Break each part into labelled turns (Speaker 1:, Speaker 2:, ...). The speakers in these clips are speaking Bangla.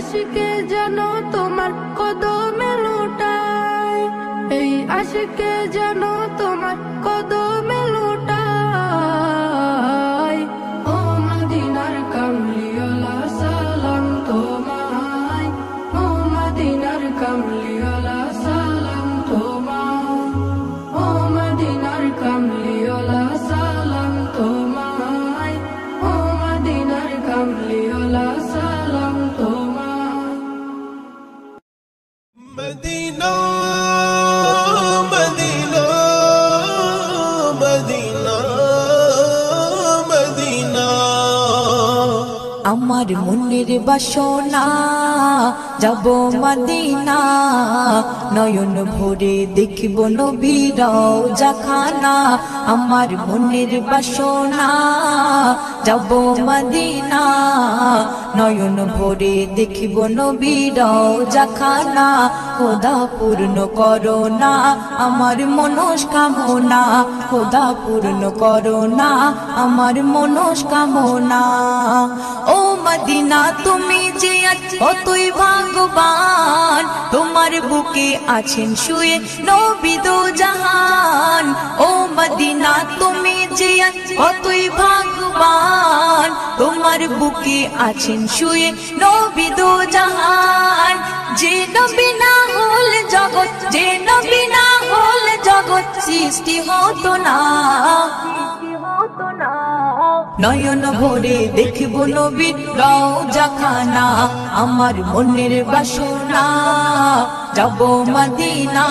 Speaker 1: আশিকে যেন তোমার কদমে লোটায় এই আশিকে যেন তোমার
Speaker 2: নবীর বাসনা, যাব মদিনা। নয়ন ভরে দেখব নবীর জাখানা আমার মনের বাসনা। যাব মদিনা, নয়ন ভরে দেখব নবীর জাখানা খোদা পূর্ণ করোনা, আমার মনস্কামনা। খোদা পূর্ণ করোনা, আমার মনস্কামনা। ও মদিনা, তুমি যে আজ কতই ভাগবান তোমার বুকে আছেন শুয়ে নবিদ জাহান। ও মদিনা, তুমি যে আজ কতই ভাগবান তোমার বুকে আছেন শুয়ে নবিদ জাহান। যে নবী না হল জগৎ, যে নবী না হল জগৎ, সৃষ্টি হতো না। সৃষ্টি হতো না। নয়ন ভরে দেখব নবীর রওজা খানা আমার মনের বাসনা। যাব মদিনা,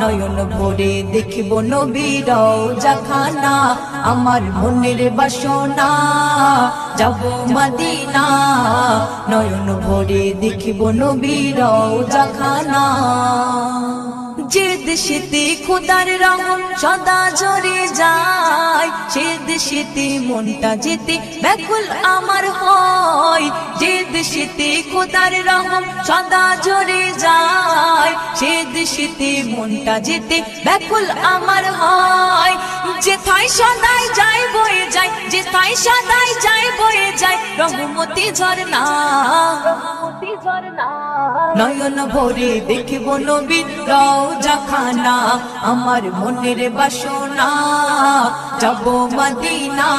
Speaker 2: নয়ন ভরে দেখব নবীর রওজা খানা আমার মনের বাসনা। যাব মদিনা, নয়ন ভরে দেখব নবীর রওজা খানা যে দেশেতে খোদার রহম সদা জরে যায়, সে দেশেতে মনটা যেতে ব্যাকুল আমার হয়। যে দেশেতে খোদার রহম সদা জরে যায়, সে দেশেতে মনটা যেতে ব্যাকুল আমার হয়। যেথায় সদাই যায় বয়ে যায় যেথায় সদাই যায় বয়ে যায় রহমতি ঝরনা। নয়ন ভরে দেখব নবীর রওজা খানা আমার মনের বাসনা। যাব মদিনা,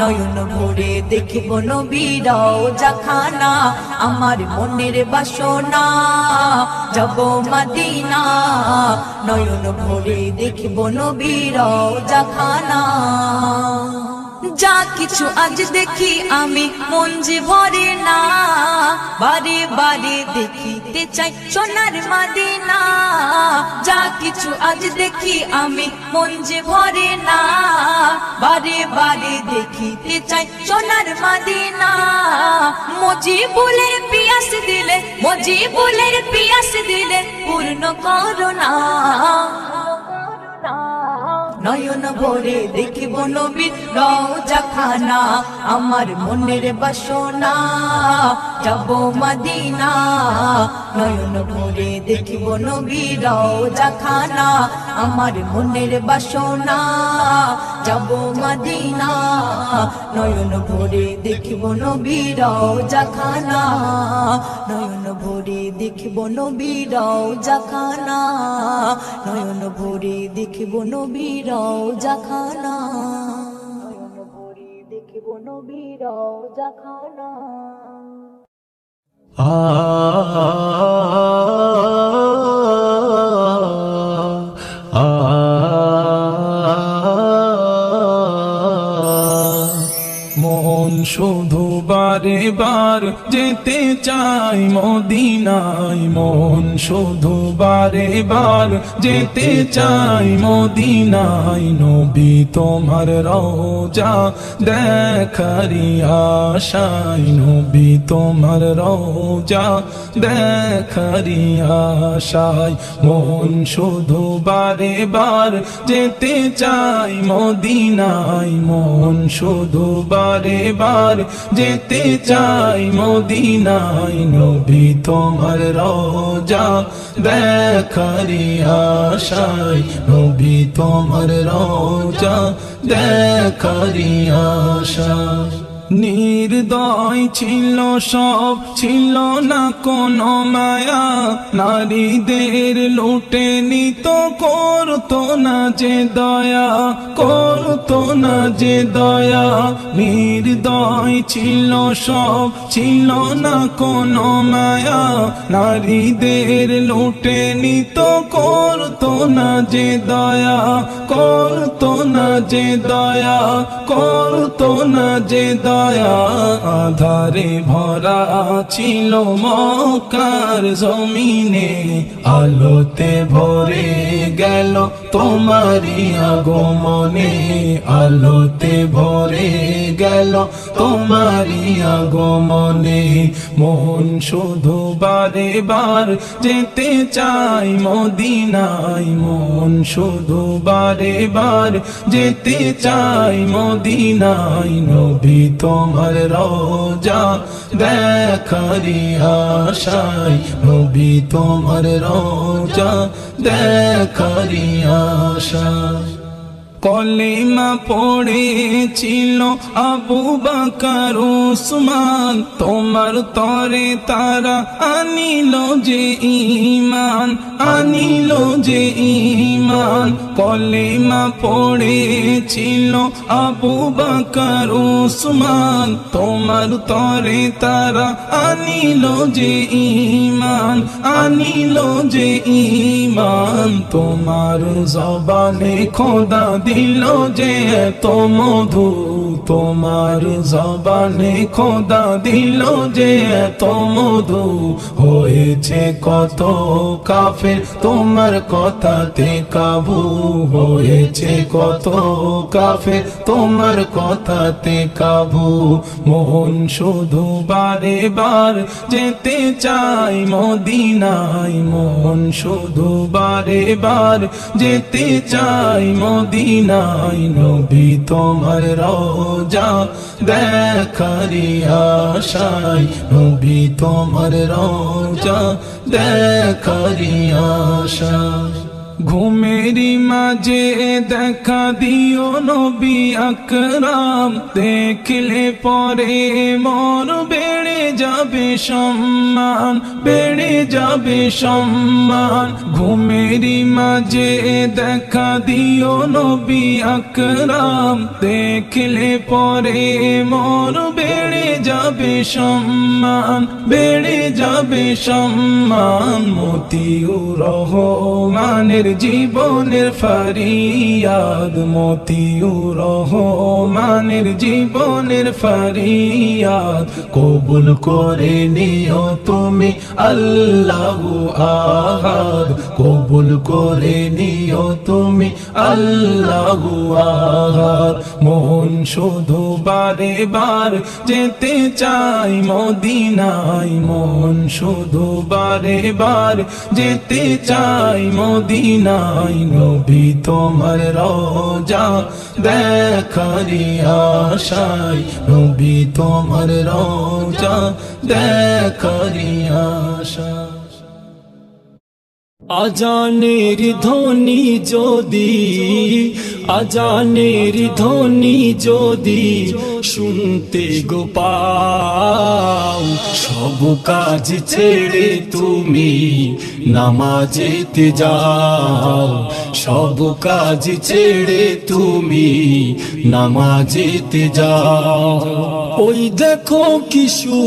Speaker 2: নয়ন ভরে দেখব নবীর রওজা খানা আমার মনের বাসনা। যাব মদিনা, নয়ন ভরে দেখব নবীর রওজা খানা যা কিছু আজ দেখি আমি যে ভরে না। বারে বারে দেখিতে চাই সোনার মাদিনা। যা কিছু আজ দেখি আমি যে ভরে না। বারে বারে দেখিতে চাই সোনার মাদিনা। মজি বুলের পিয়াস দিলে মজি বুলের পিয়াস দিলে পূর্ণ করোনা নয়ন ভরে দেখিব নবীর রওজা খানা আমার মনের বাসনা। যাব মদিনা, নয়ন ভরে দেখিব নবীর রওজা খানা আমার মনের বাসনা। যাব মদিনা, নয়ন ভরে দেখিব নবীর রওজা খানা নয়ন ভরে দেখিব নবীর রওজা খানা নয়ন ভরে দেখিব নবীর রওজা খানা নয়ন ভরে দেখিব নবীর রওজা খানা
Speaker 3: বারে বার যেতে চাই মদিনায় মন শুধু বারে বার। যেতে চাই মদিনায় নবী তোমার রওজা, দেখারি আশাই নবী তোমার রওজা, দেখারি আশায় মন শুধু বারে বার। যেতে চাই মদিনায় মন শুধু বারে বার। যেতে চাই মদিনায় নবী তোমার রোজা দেখারি আশায়। নবী তোমার রোজা দেখারি আশায়। নির্দয় ছিল সব, ছিল না কোনো মায়া। নারীদের লুটে নিত, করতো না যে দয়া, করতো না যে দয়া। নির্দয় ছিল সব, ছিল না কোনো মায়া। নারীদের লুটে নিত, করতো না যে দয়া, করতো না যে দয়া, করতো না যে দয়া। আধারে ভরা ছিল মকার জমিনে আলোতে ভরে গেল তোমারি আগমনে আলোতে ভরে গেল। তোমারি আগমনে মোহন শুধু বারে বার যেতে চাই মদিনায়। মন শুধু বারে বার যেতে চাই মদিনায়। নবী তোমার রোজা দেখারি আশায়। নবী তোমার রোজা দেখারি আশায় আশা কলেমা পড়েছিল আবু বাকার উসমান। তোমার তরে তারা আনিল যে ইমান আনিল যে ইমান কলেমা পড়েছিল আবু বাকার উসমান। তোমার তরে তারা আনিল যে ইমান আনিল যে ইমান তোমার জবানে খোদা দিল যে এত মধু তোমার জবানে খোদা দিল যে এত মধু হয়েছে কত কাফের, তোমার কথাতে কাবু হয়েছে কত কাফের, তোমার কথাতে কাবু মোহন শুধু বারে বার যেতে চাই মদিনায় মন শুধু বারে বার যেতে চাই মদিনায়। নবী তোমার রোজা দেখারি আশায়, নবী তোমার রোজা দেখারি আশায় ঘুমেরি মাঝে দেখা দিও নবী আকরাম। দেখলে পরে মর বেড়ে যাবে সম্মান, বেড়ে যাবে সম্মান। ঘুমেরি মাঝে দেখা দিও নবী আকরাম। দেখলে পরে মর বেড়ে যাবে সম্মান, বেড়ে যাবে সম্মান। মতিউর রহমানের জীবনের ফারিয়াদ, মতিউর রহমানের জীবনের ফারিয়াদ। কবুল করে নিও তুমি আল্লাহ আহাদ। কবুল করে নিও তুমি আল্লাহ আহাদ। মন শুধু বারে বার যেতে চাই মদিনায়। মন শুধু বারে বার যেতে চাই মদিনায় নবী তোমার রোজা। দেখারি আশায় নবী তোমার রোজা। দেখারি আশায়
Speaker 4: আজানের ধ্বনি যদি, আজানের ধ্বনি যদি শুনতে গো পাও, সব কাজ ছেড়ে তুমি নামাজেতে যাও, সব কাজ ছেড়ে তুমি নামাজেতে যাও। ওই দেখো কিশু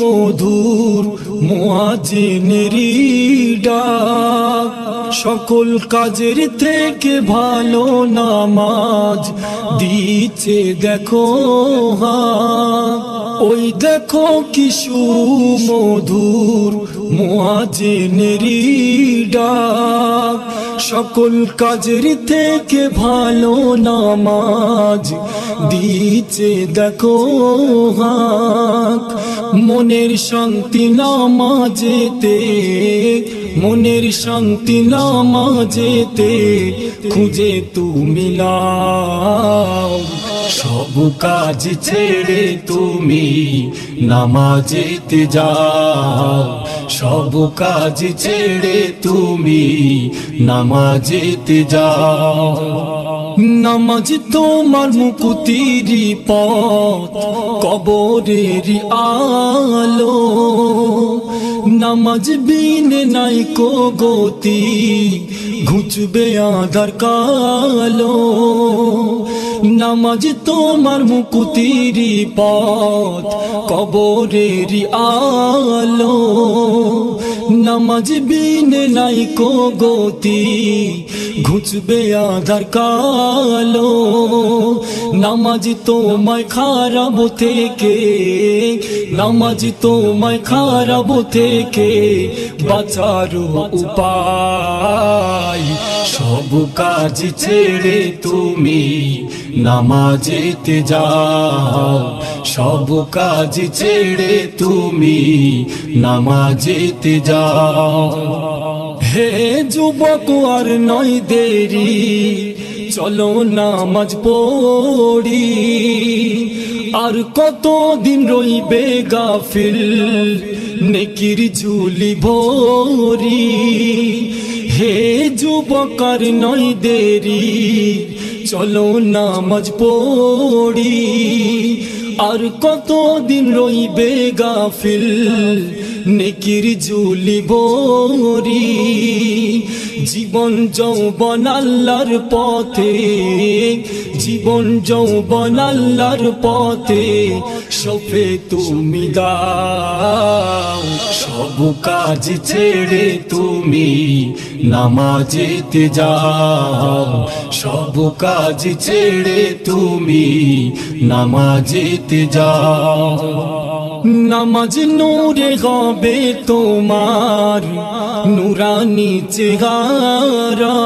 Speaker 4: মধুর মোয়াজিনেরি ডাক সকল কাজের থেকে ভালো নামাজ দিচ্ছে দেখো। ওই দেখো কিশু মধুর মোয়াজিনেরি ডাক সকল কাজের থেকে ভালো নামাজ দিচ্ছে দেখো হাক মনের শান্তি নামাজেতে মনের শান্তি নামাজেতে খুঁজে তুমি সব কাজ ছেড়ে তুমি নামাজেতে যাও। সব কাজ ছেড়ে তুমি নামাজেতে যাও। নামাজ তোমার মুকুতিরি পথ কবরের আলো। নামাজ বিনে নাই কো গতি, ঘুচবে আধার কালো। নামাজ তোমার মুকুতিরি পথ কবরের আলো। নামাজ বিনে নাই কো গতি, ঘুচবে আধার কালো। নামাজ তোমায় খারাপ থেকে, নামাজ তোমায় খারাপ থেকে বাঁচার উপায়। সব কাজ ছেড়ে তুমি নামাজেতে যাও, সব কাজ ছেড়ে তুমি নামাজেতে যাও। হে যুবক, আর নয় দেরি, চলো নামাজ পড়ি। আর কত দিন রইবে গাফিল, নেকির ঝুলি ভরি। হে যুবক, আর নয় দেরি চলো নামাজ পড়ি। আর কতদিন রইবে গাফিল, নেকির জুলি বরি জীবন যৌবন আল্লাহর পথে, জীবন যৌবন আল্লাহর পথে। সফে তুমি দাও, সব কাজ ছেড়ে তুমি নামাজেতে যাও, সব কাজ ছেড়ে তুমি নামাজেতে যাও। নামাজ নূরে হবে তোমার, নুরানি চেহারা।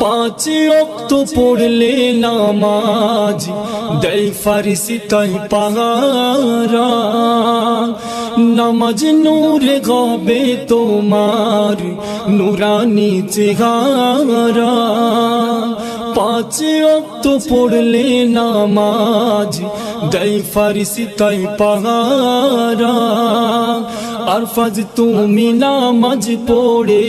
Speaker 4: পাঁচ অক্ত পড়লে নামাজ দেয় ফারিসি তাই পাহারা। নামাজ নূরে গবে তোমার নুরানি চেহারা। পাঁচ অক্ত পড়লে নামাজ দেয় ফারিসি তাই পাহারা। আর ফাজ তুমি নামাজ পড়ে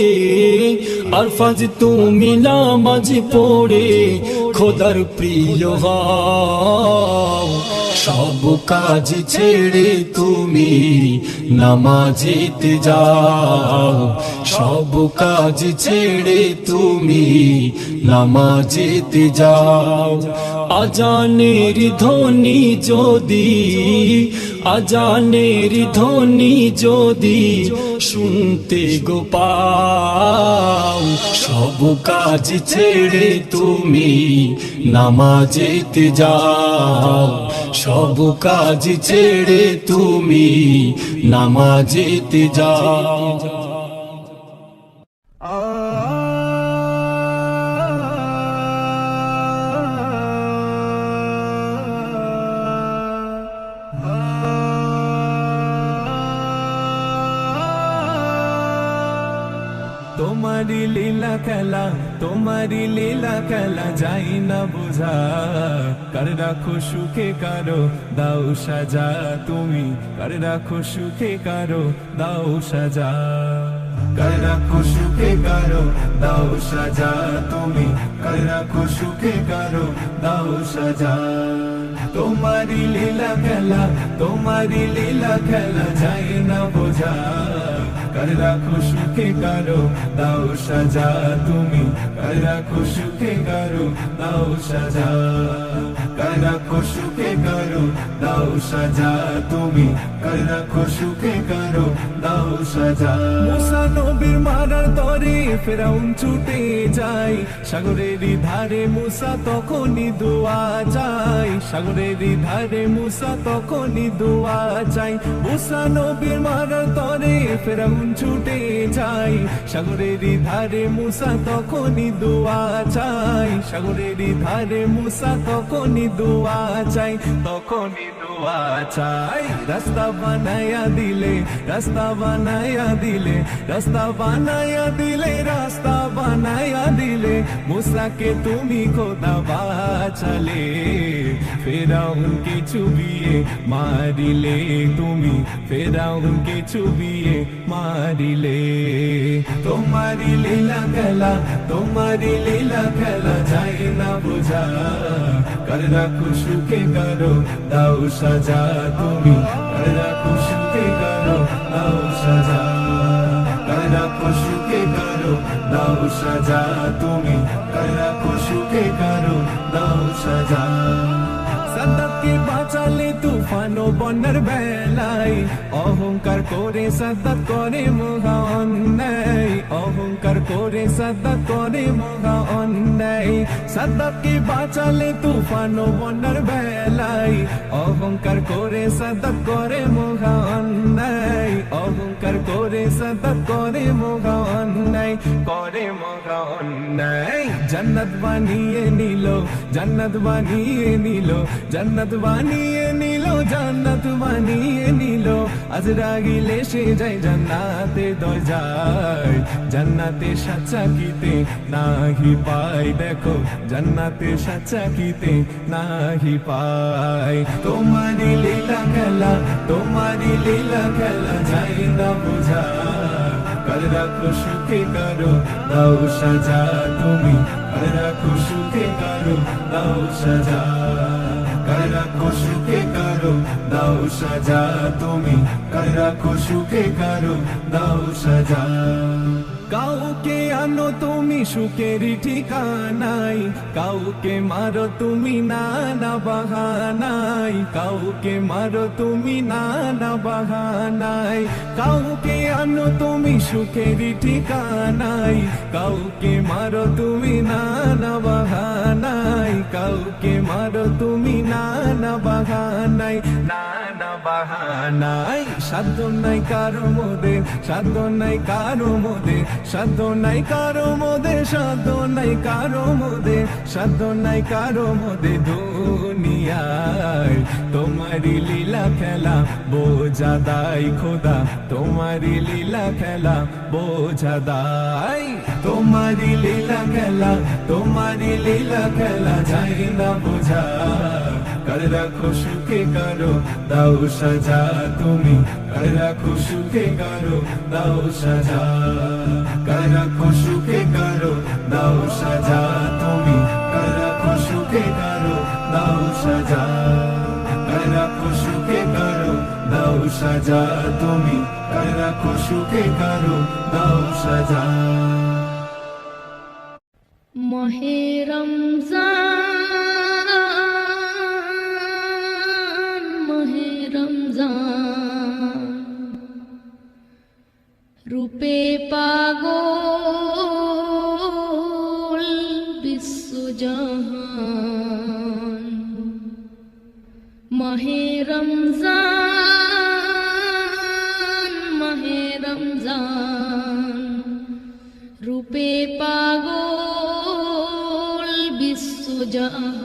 Speaker 4: আর ফাজ তুমি নামাজ পড়ে, খোদার প্রিয় হও। সব কাজ ছেড়ে তুমি নামাজেতে যাও। সব কাজ ছেড়ে তুমি নামাজেতে যাও। আজানের ধ্বনি যদি আজানের ধ্বনি যদি শুনতে গোপাও সব কাজ ছেড়ে তুমি নামাজেতে যাও। সব কাজ ছেড়ে তুমি নামাজেতে যাও।
Speaker 5: খেলা তোমারি লীলা খেলা যাই না বোঝা কার রাখো সুখে কারও দাও সাজা তুমি কার রাখো সুখে কারও দাও সাজা কার রাখো সুখে কারও দাও সাজা তুমি কার রাখো সুখে কারও দাও সাজা তোমারি লীলা খেলা তোমারি লীলা খেলা যাই না বোঝা রাখো সুখে কারও দাও সাজা তুমি রাখো সুখে কারও দাও সাজা রাখো সুখে কারও দাও সাজা তুমি রাখো সুখে কারও দাও সাজা মুসা নবীর মারার তরে ফেরাউন ছুটে যায় সাগরেরই ধারে মুসা তখনই দোয়া যায় সাগরেরই ধারে মুসা তখনই দোয়া যায় মুসা নবীর মারার তরে ফেরাউন ছুটে যায় সাগরেরই ধারে মুসা তখনই দোয়া চাই। সাগরেরই ধারে মুসা তখনই দোয়া চাই, তখনই রাস্তা বানায়া দিলে, রাস্তা বানায়া দিলে, রাস্তা বানায়া দিলে, রাস্তা বানায়া দিলে, মুসাকে তুমি খোদা বাঁচালে ফেরাউনকে চুবিয়ে মারিলে তুমি, ফেরাউনকে চুবিয়ে মারিলে। তোমারি লীলা খেলা তোমারি লীলা খেলা যাই না বোঝা। কর রাখো সুখে করো দাও সাজা তুমি, কর রাখো সুখে করো দাও সাজা। কর রাখো সুখে করো দাও সাজা তুমি, কর রাখো সুখে করো দাও সাজা। সাদাতকে বাঁচালে তুফানো বন্যার বেলায় অহংকার করে সাদাত করে মহা অন্যায় অহংকার করে সাদাত করে মহা অন্যায় সাদাতকে বাঁচালে তুফানো বন্যার বেলায় অহংকার করে সাদাত করে মহা অন্যায় অহংকার করে সাদাত করে মহা অন্যায় করে মহা অন্যায় জান্নাত বানিয়ে নিল জান্নাত বানিয়ে নিল জান্নাত বানিয়ে নিল দিল জান্নাত মানিয়ে নিল। আজ রাগিলে সে যায় জান্নাতে দরজায় জান্নাতে সাচ্চা কিতে নাহি পাই দেখো জান্নাতে সাচ্চা কিতে নাহি পাই তোমারি লীলা খেলা তোমারি লীলা খেলা যাই না বুঝা। কর রাখো সুখে করো, দাও সাজা তুমি। কর রাখো সুখে করো, দাও সাজা। সাজা তুমি রাখো সুখে কারও দাও সাজা। কাউকে আনো তুমি সুখের ঠিকানাই, কাউকে মারো তুমি নানা বাহানাই, কাউকে মারো তুমি নানা বাহানাই। কাউকে আনো তুমি সুখের ঠিকানাই, কাউকে মারো তুমি নানা বাহানাই, কাউকে মারো তুমি নানা বাহানাই। না বাহানাই সাধ্য নাই কারও মোদে সাধ্য নাই কারও মোদে সাধ্য নাই কারও মোদে সাধ্য নাই কারও মোদে সাধ্য নাই কারও মোদে দুনিয়ায়। তোমারি লীলা খেলা বোঝা দাই খোদা তোমারি লীলা খেলা বোঝা দাই তোমারি লীলা খেলা তোমারি লীলা খেলা, যাই না বোঝা। কার রাখো সুখে কারও? দাও সাজা তুমি। কার রাখো সুখে কারও? দাও সাজা। কার রাখো সুখে কারও? দাও সাজা তুমি। কার রাখো সুখে কারও? দাও সাজা। কার রাখো সুখে কারও? দাও সাজা তুমি। কার রাখো সুখে কারও? দাও সাজা।
Speaker 6: মহে রমজান রূপে পাগল বিশ্বজাহান মহে রমজান মহে রমজান। রূপে পাগল বিশ্বজাহান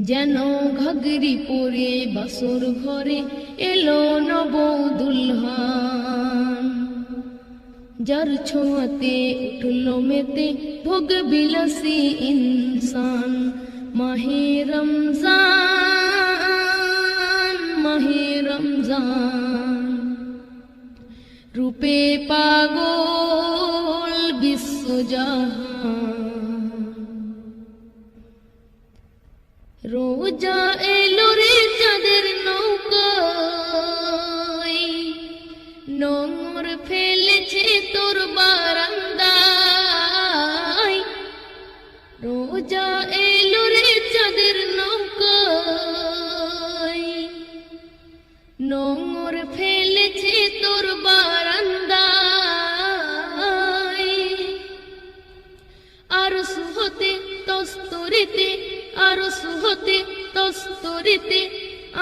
Speaker 6: যেন ঘগরি পরে বাসর ঘরে এলো নব দুলহান যার ছোঁয়াতে উঠল মেতে ভোগ বিলাসী ইনসান। মাহে রমজান মাহে রমজান। রূপে পাগল বিশ্বজাহান। রোজা এলো তোর বারান্দায়। রোজা এলো রে চাঁদের নৌকায়। নোংর ফেলেছে তোর বারান্দায়। আর সুহতে তস্তরিতে আর সুহতে তস্তরিতে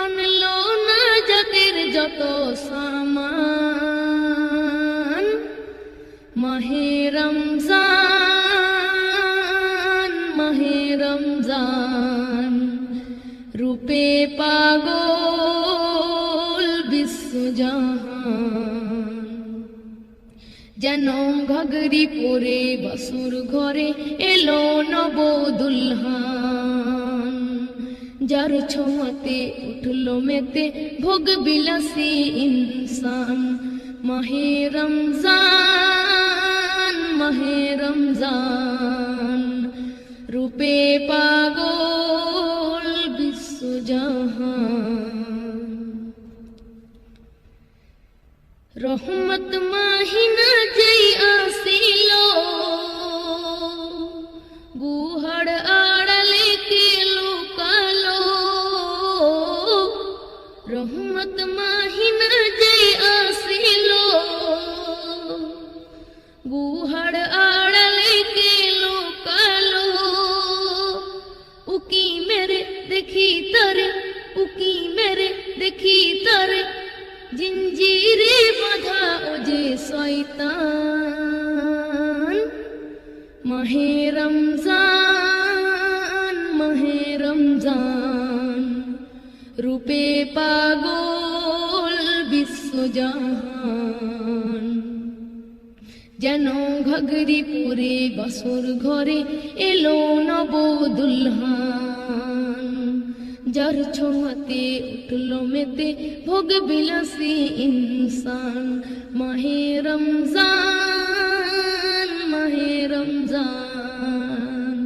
Speaker 6: আনলো না জাতের যত সামান। মাহে রমজান মাহে রমজান। রূপে পাগল বিশ্বজাহান যেন ঘগরি পরে বসুর ঘরে এলো নব দুলহান যার ছোঁয়াতে উঠল মেতে ভোগ বিলাসী ইনসান। রমজান মাহে রমজান। রূপে পাগল বিশ্বজাহান রহমত মাহিনা যেই আসিল গুহড় আড়ালে শয়তান। মাহে রমজান মাহে রমজান। রূপে পাগল বিশ্বজাহান যেন ঘগরি পরে বাসর ঘরে এলো নব দুলহান যার ছোঁয়াতে উঠল মেতে ভোগ বিলাসী ইনসান। মাহে রমজান মাহে রমজান।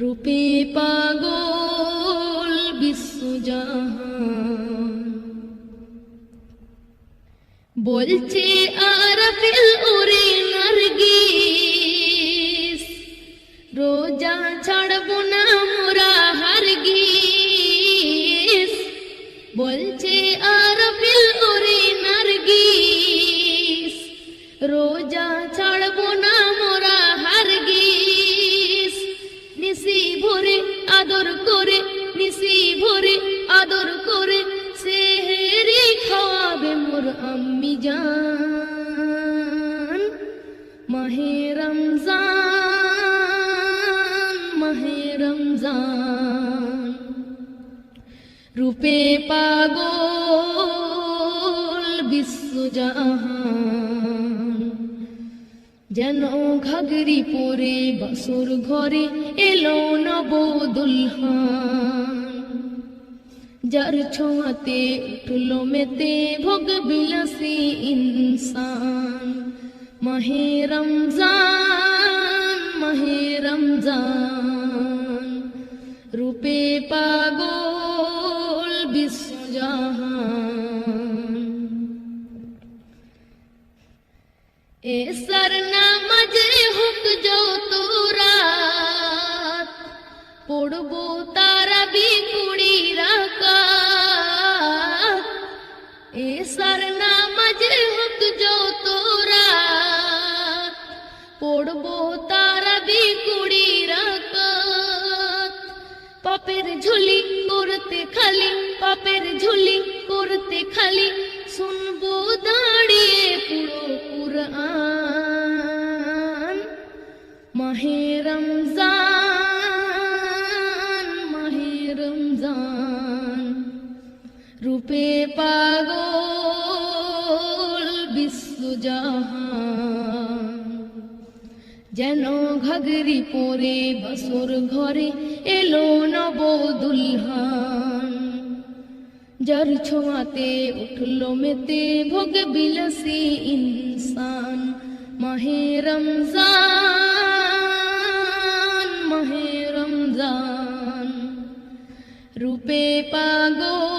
Speaker 6: রূপে পাগল বিশ্বজাহান। বলছে আরবিল উরে পাগল বিশ্বজাহান। যেন ঘাগরি পরে বাসুর ঘরে এলো নব দুলহান যার ছোঁয়াতে উঠল মেতে ভোগ বিলাসী ইনসান। মাহে রমজান মাহে রমজান। রূপে পাগল বিশ্বজাহান এসর নামাজে হুক যত রাত পড়ব তারা বিকুড়ি রাকাত এসর নামাজে হুক যত রাত পড়ব তারা বিকুড়ি রাকাত পাপের ঝুলি করতে খালি, পাপের ঝুলি করতে খালি। শুনব দাঁড়িয়ে পুরো কুরআন। মাহে রমজান মাহে রমজান। রূপে পাগল বিশ্বজাহান যেন ঘাগরি পরে বসর ঘরে এলো নব দুলহান যার ছোঁয়াতে উঠল মেতে ভোগ বিলাসী ইনসান। মাহে রমজান মাহে রমজান। রূপে পাগল